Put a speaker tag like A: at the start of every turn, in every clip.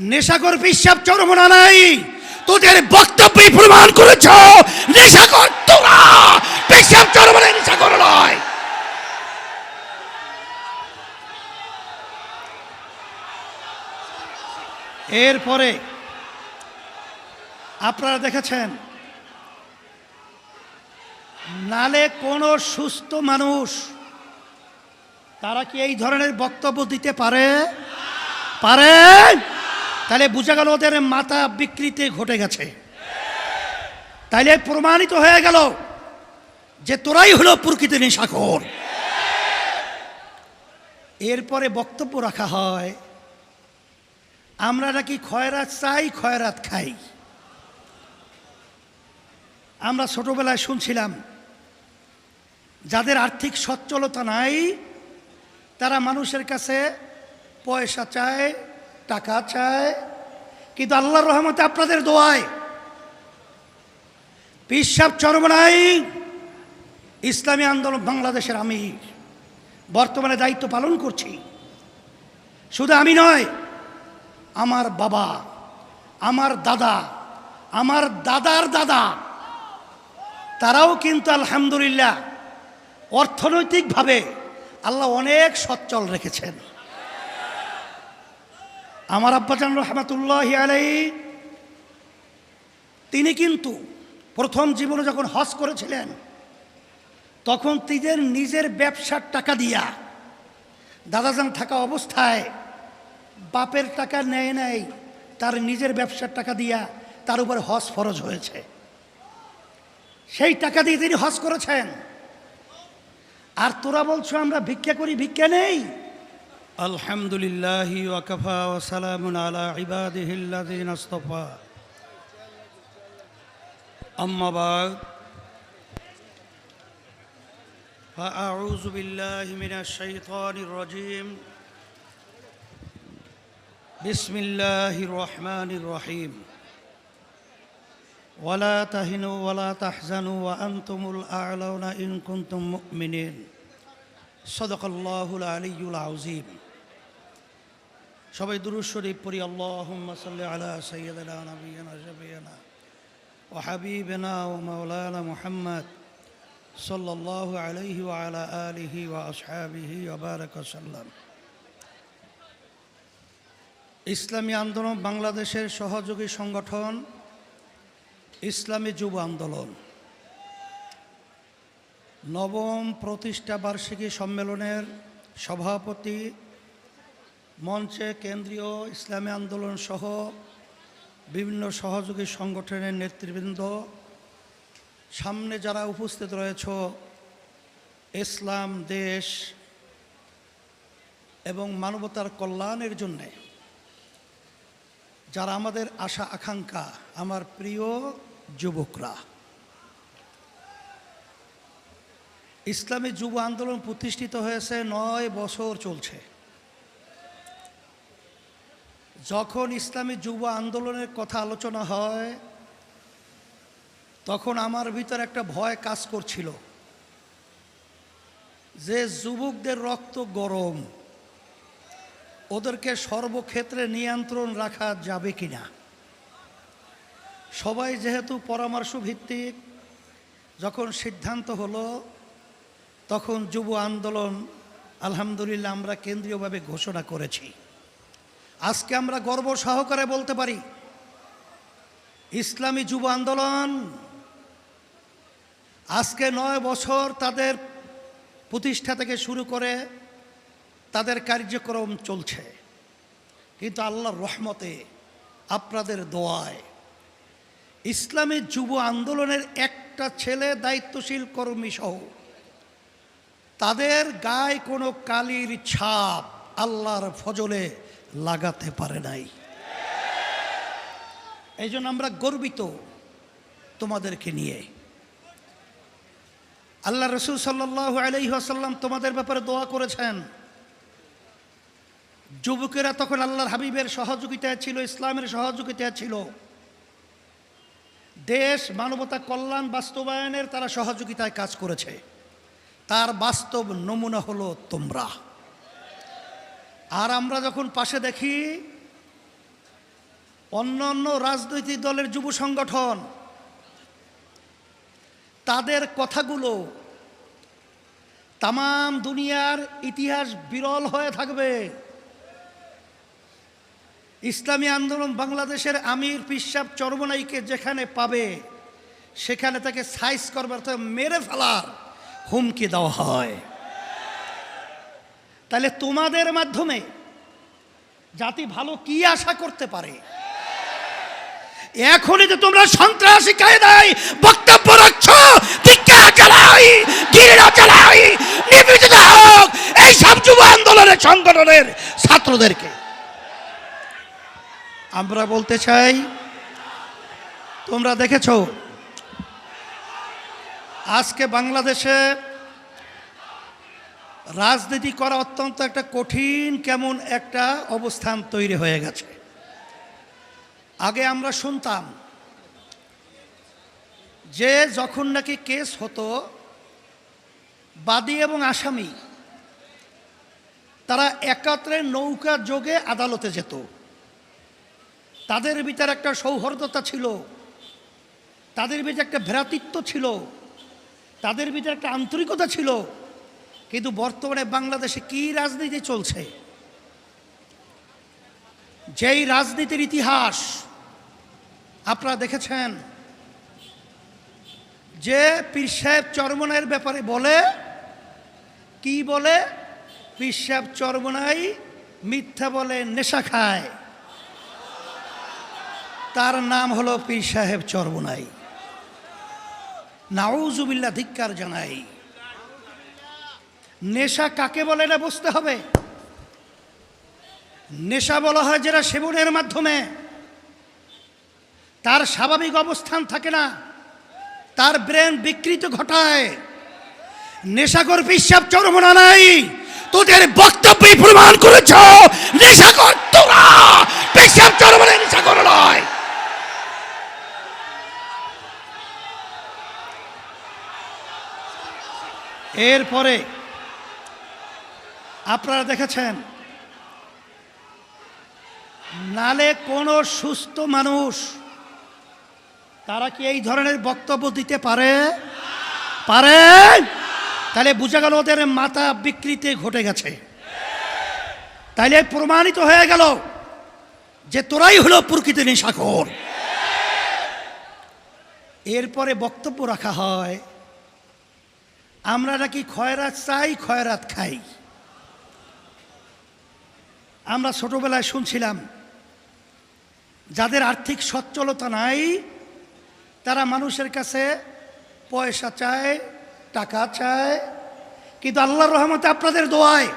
A: নেশাকর পিসাব চরমনা নাই। তোদের বক্তব্যে প্রমাণ করেছ। নেশাকর তোরা। পিসাব চরমনা নেশাকর নয়। এরপরে আপনারা দেখেছেন, নালে কোনো সুস্থ মানুষ, তারা কি এই ধরনের বক্তব্য দিতে পারে? পারে? তাহলে বোঝা গেল ওদের মাথা বিকৃতি ঘটে গেছে। তাইলে প্রমাণিত হয়ে গেল যে তোরাই হলো প্রকৃতি নেশাখোর। এরপরে বক্তব্য রাখা হয়, আমরা নাকি খয়রাত চাই, খয়রাত খাই। আমরা ছোটবেলায় শুনছিলাম, যাদের আর্থিক সচ্ছলতা নাই, তারা মানুষের কাছে পয়সা চায় টাকা চায়, কিন্তু আল্লাহর রহমতে আপনাদের দোয়ায় পিসাব চরমনাই ইসলামী আন্দোলন বাংলাদেশের আমি বর্তমানে দায়িত্ব পালন করছি। শুধু আমি নয়, আমার বাবা, আমার দাদা, আমার দাদার দাদা, তারাও কিন্তু আলহামদুলিল্লাহ অর্থনৈতিকভাবে আল্লাহ অনেক সচ্ছল রেখেছেন। আমার আব্বাজান রহমাতুল্লাহ আলাই তিনি কিন্তু প্রথম জীবনে যখন হজ করেছিলেন, তখন তিদের নিজের ব্যবসার টাকা দিয়া দাদাজান থাকা অবস্থায় বাপের টাকা নেয় নেয় তার নিজের ব্যবসার টাকা দিয়া তার উপর হজ ফরজ হয়েছে। সেই টাকা দিয়ে তিনি হজ করেছেন। আর তোরা বলছো আমরা ভিক্ষা করি, ভিক্ষা নেই? الحمد لله وكفى وسلام على عباده الذين اصطفى. أما بعد فأعوذ بالله من الشيطان الرجيم. بسم الله الرحمن الرحيم. ولا تهنوا ولا تحزنوا وأنتم الأعلون إن كنتم مؤمنين. صدق الله العلي العظيم. সবাই দুরুদ শরীফ পড়ি, আল্লাহুম্মা আলা ইসলামী আন্দোলন বাংলাদেশের সহযোগী সংগঠন, ইসলামী যুব আন্দোলন। নবম প্রতিষ্ঠা বার্ষিকী সম্মেলনের সভাপতি মঞ্চে কেন্দ্রীয় ইসলামী আন্দোলন সহ বিভিন্ন সহযোগী সংগঠনের নেতৃবৃন্দ, সামনে যারা উপস্থিত রয়েছ, ইসলাম, দেশ এবং মানবতার কল্যাণের জন্যে, যারা আমাদের আশা, আকাঙ্ক্ষা, আমার প্রিয় যুবকরা, ইসলামী যুব আন্দোলন প্রতিষ্ঠিত হয়েছে নয় বছর চলছে। যখন ইসলামী যুব আন্দোলনের কথা আলোচনা হয়, তখন আমার ভিতর একটা ভয় কাজ করছিল। যে যুবকদের রক্ত গরম, ওদেরকে সর্বক্ষেত্রে নিয়ন্ত্রণ রাখা যাবে কিনা? সবাই যেহেতু পরামর্শ ভিত্তিক যখন সিদ্ধান্ত হলো, তখন যুব আন্দোলন আলহামদুলিল্লাহ আমরা কেন্দ্রীয়ভাবে ঘোষণা করেছি। আজকে আমরা গর্ব সহকারে বলতে পারি, ইসলামী যুব আন্দোলন আজকে নয় বছর তাদের প্রতিষ্ঠা থেকে শুরু করে তাদের কার্যক্রম চলছে। কিন্তু আল্লাহর রহমতে আপনাদের দোয়ায় ইসলামী যুব আন্দোলনের একটা ছেলে দায়িত্বশীল কর্মী সহ তাদের গায়ে কোনো কালির ছাপ আল্লাহর ফজলে লাগাতে পারে নাই। এই জন্য আমরা গর্বিত তোমাদেরকে নিয়ে। আল্লাহ রসুল সাল্লাহ আলহিহাসাল্লাম তোমাদের ব্যাপারে দোয়া করেছেন। যুবকেরা তখন আল্লাহর হাবিবের সহযোগিতায় ছিল, ইসলামের সহযোগিতায় ছিল। দেশ, মানবতা, কল্যাণ, বাস্তবায়নের তারা সহযোগিতায় কাজ করেছে। তার বাস্তব নমুনা হলো তোমরা। আর আমরা যখন পাশে দেখি অন্য অন্য রাজনৈতিক দলের যুব সংগঠন, তাদের কথাগুলো তাম দুনিয়ার ইতিহাস বিরল হয়ে থাকবে। ইসলামী আন্দোলন বাংলাদেশের আমির পিসাব চরমনাইকে যেখানে পাবে, সেখানে তাকে সাইজ করবার মেরে ফেলার হুমকি দেওয়া হয়। তাহলে তোমাদের মাধ্যমে জাতি ভালো কি আশা করতে পারে? এখনই যে তোমরা সন্ত্রাসী কায়দায় বক্তব্য রাখছ এই সব যুব আন্দোলনের সংগঠনের ছাত্রদেরকে। আমরা বলতে চাই, তোমরা দেখেছ, আজকে বাংলাদেশে রাজনীতি করা অত্যন্ত একটা কঠিন, কেমন একটা অবস্থান তৈরি হয়ে গেছে। আগে আমরা শুনতাম যে যখন নাকি কেস হতো, বাদী এবং আসামি, তারা একত্রে নৌকা যোগে আদালতে যেত। তাদের ভিতরে একটা সৌহার্দ্যতা ছিল, তাদের ভিতরে একটা ভ্রাতৃত্ব ছিল, তাদের ভিতরে একটা আন্তরিকতা ছিল কিন্তু বর্তমানে বাংলাদেশে কি রাজনীতি চলছে? যেই রাজনীতির ইতিহাস আপনারা দেখেছেন, যে পীর সাহেব চরমনাইয়ের ব্যাপারে বলে, কি বলে? পীর সাহেব চরমনাই মিথ্যা বলে নেশা খায়। তার নাম হলো পীর সাহেব চরমনাই। নাউজুবিল্লা ধিক্কার জানাই। নেশা কাকে বলে না বুঝতে হবে? নেশা বলা হয় যেটা সেবনের মাধ্যমে। তার স্বাভাবিক অবস্থান থাকে না, তার ব্রেন বিকৃত ঘটায়। নেশাকর পিসাব চরমনা নাই, তোদের বক্তব্যই প্রমাণ করেছ, নেশাকর তোরা, পিসাব চরমনা নেশাকর নয়। এরপরে আপনারা দেখেছেন? নালে কোনো সুস্থ মানুষ, তারা কি এই ধরনের বক্তব্য দিতে পারে? পারে? তাহলে বোঝা গেল ওদের মাথা বিকৃতি ঘটে গেছে। তাইলে প্রমাণিত হয়ে গেল যে তোরাই হলো প্রকৃতি নেশাখোর। এরপরে বক্তব্য রাখা হয়, আমরা নাকি খয়রাত চাই, খয়রাত খাই। আমরা ছোটবেলায় শুনছিলাম, যাদের আর্থিক সচ্ছলতা নাই, তারা মানুষের কাছে পয়সা চায়, টাকা চায়, কিন্তু আল্লাহর রহমতে আপনাদের দোয়ায়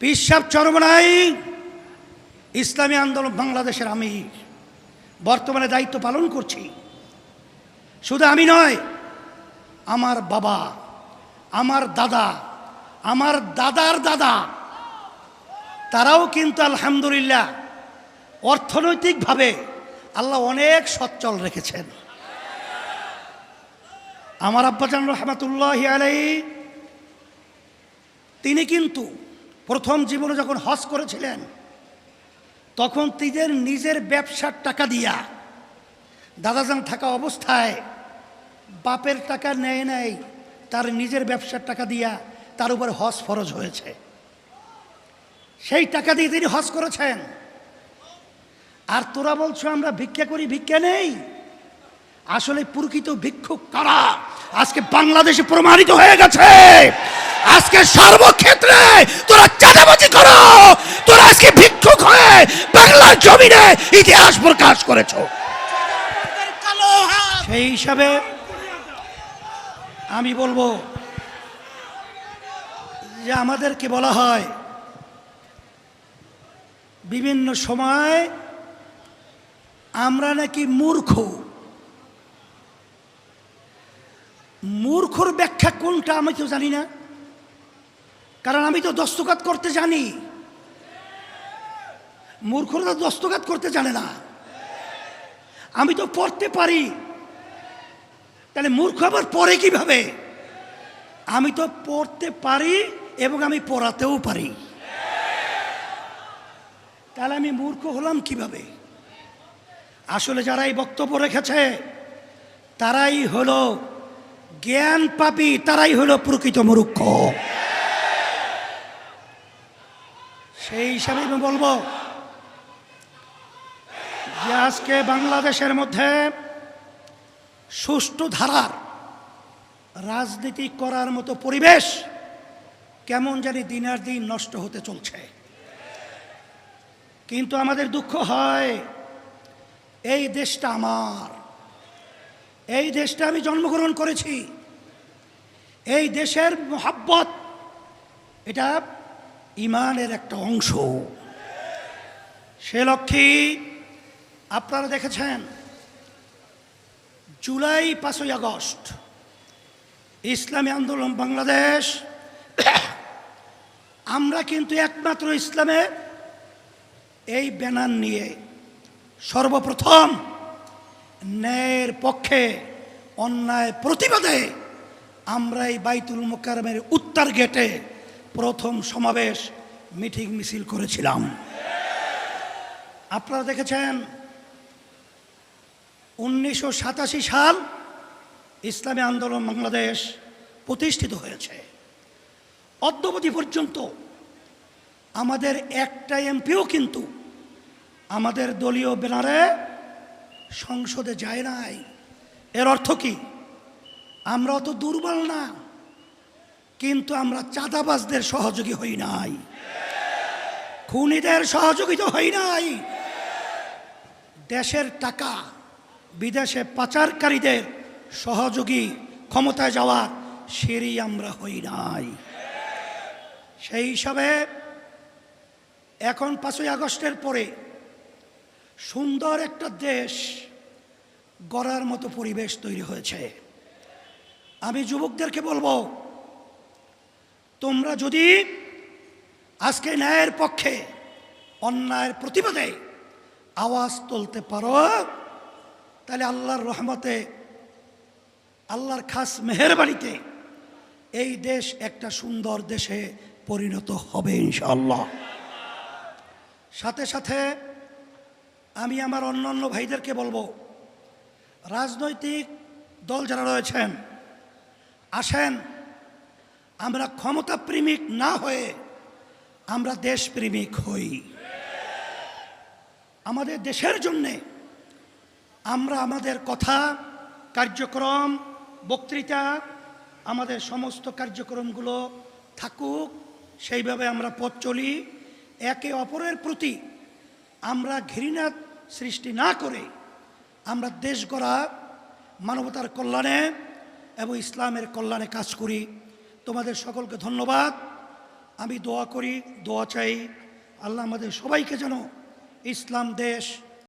A: পিসাব চরমনাই ইসলামী আন্দোলন বাংলাদেশের আমি বর্তমানে দায়িত্ব পালন করছি। শুধু আমি নয়, আমার বাবা, আমার দাদা, আমার দাদার দাদা তারাও কিন্তু আলহামদুলিল্লাহ অর্থনৈতিকভাবে আল্লাহ অনেক সচ্ছল রেখেছেন। আমার আব্বাজান রহমাতুল্লাহ আলাই তিনি কিন্তু প্রথম জীবনে যখন হজ করেছিলেন, তখন তিদের নিজের ব্যবসার টাকা দিয়া দাদাজান থাকা অবস্থায় বাপের টাকা নেয় নাই, তার নিজের ব্যবসার টাকা দিয়া তার উপর হজ ফরজ হয়েছে। সেই টাকা দিয়ে তিনি হজ করেছেন। আর তোরা বলছো, আমরা ভিক্ষা করি, ভিক্ষা নেই? আসলে প্রকৃত ভিক্ষুক কারা? আজকে বাংলাদেশে প্রমাণিত হয়ে গেছে। আজকে সর্বক্ষেত্রে তোরা চাঁদাবাজি করো। তোরা আজকে ভিক্ষুক হয়ে বাংলার জমিনে ইতিহাস প্রকাশ করেছ। সেই হিসাবে আমি বলব যে আমাদেরকে বলা হয় বিভিন্ন সময় আমরা নাকি মূর্খ। মূর্খর ব্যাখ্যা কোনটা আমি তো জানি না। কারণ আমি তো দস্তকাত করতে জানি। মূর্খরা দস্তকাত করতে জানে না। আমি তো পড়তে পারি। তাহলে মূর্খ আবার পড়ে কীভাবে? আমি তো পড়তে পারি এবং আমি পড়াতেও পারি। তাহলে আমি মূর্খ হলাম কীভাবে? আসলে যারা এই বক্তব্য রেখেছে, তারাই হলো জ্ঞান পাপি, তারাই হলো প্রকৃত মূর্খ। সেই হিসাবে আমি বলব যে আজকে বাংলাদেশের মধ্যে সুষ্ঠু ধারার রাজনীতি করার মতো পরিবেশ কেমন জানি দিনের দিন নষ্ট হতে চলছে। কিন্তু আমাদের দুঃখ হয়। এই দেশটা আমার। এই দেশটা আমি জন্মগ্রহণ করেছি। এই দেশের মোহাব্বত, এটা ইমানের একটা অংশ। সে লক্ষ্যে আপনারা দেখেছেন, জুলাই পাঁচই আগস্ট, ইসলামী আন্দোলন বাংলাদেশ। আমরা কিন্তু একমাত্র ইসলামের এই ব্যানার নিয়ে সর্বপ্রথম ন্যায়ের পক্ষে অন্যায় প্রতিবাদে আমরা এই বাইতুল মোকারমের উত্তর গেটে প্রথম সমাবেশ মিটিং মিছিল করেছিলাম। আপনারা দেখেছেন উনিশশো সাতাশি সাল ইসলামী আন্দোলন বাংলাদেশ প্রতিষ্ঠিত হয়েছে। অদ্যবধি পর্যন্ত আমাদের একটা এমপিও কিন্তু আমাদের দলীয় ব্যানারে সংসদে যায় নাই। এর অর্থ কি? আমরা অত দুর্বল না, কিন্তু আমরা চাঁদাবাজদের সহযোগী হই নাই। খুনিদের সহযোগিতা হই নাই। দেশের টাকা বিদেশে পাচারকারীদের সহযোগী ক্ষমতায় যাওয়ার সেরি আমরা হই নাই। সেই হিসাবে এখন পাঁচই আগস্টের পরে সুন্দর একটা দেশ গড়ার মতো পরিবেশ তৈরি হয়েছে। আমি যুবকদেরকে বলব, তোমরা যদি আজকে ন্যায়ের পক্ষে অন্যায়ের প্রতিবাদে আওয়াজ তুলতে পারো, তাহলে আল্লাহর রহমতে, আল্লাহর খাস মেহরবানিতে এই দেশ একটা সুন্দর দেশে পরিণত হবে ইনশাআল্লাহ। সাথে সাথে আমি আমার অন্যান্য ভাইদেরকে বলব, রাজনৈতিক দল যারা রয়েছেন, আসেন, আমরা ক্ষমতা প্রেমিক না হয়ে আমরা দেশপ্রেমিক হই। আমাদের দেশের জন্যে আমরা আমাদের কথা, কার্যক্রম, বক্তৃতা, আমাদের সমস্ত কার্যক্রমগুলো থাকুক, সেইভাবে আমরা পথ চলি। একে অপরের প্রতি আমরা ঘৃণা সৃষ্টি না করে আমরা দেশ গড়া মানবতার কল্যাণে এবং ইসলামের কল্যাণে কাজ করি। তোমাদের সকলকে ধন্যবাদ। আমি দোয়া করি, দোয়া চাই আল্লাহ আমাদের সবাইকে যেন ইসলাম দেশ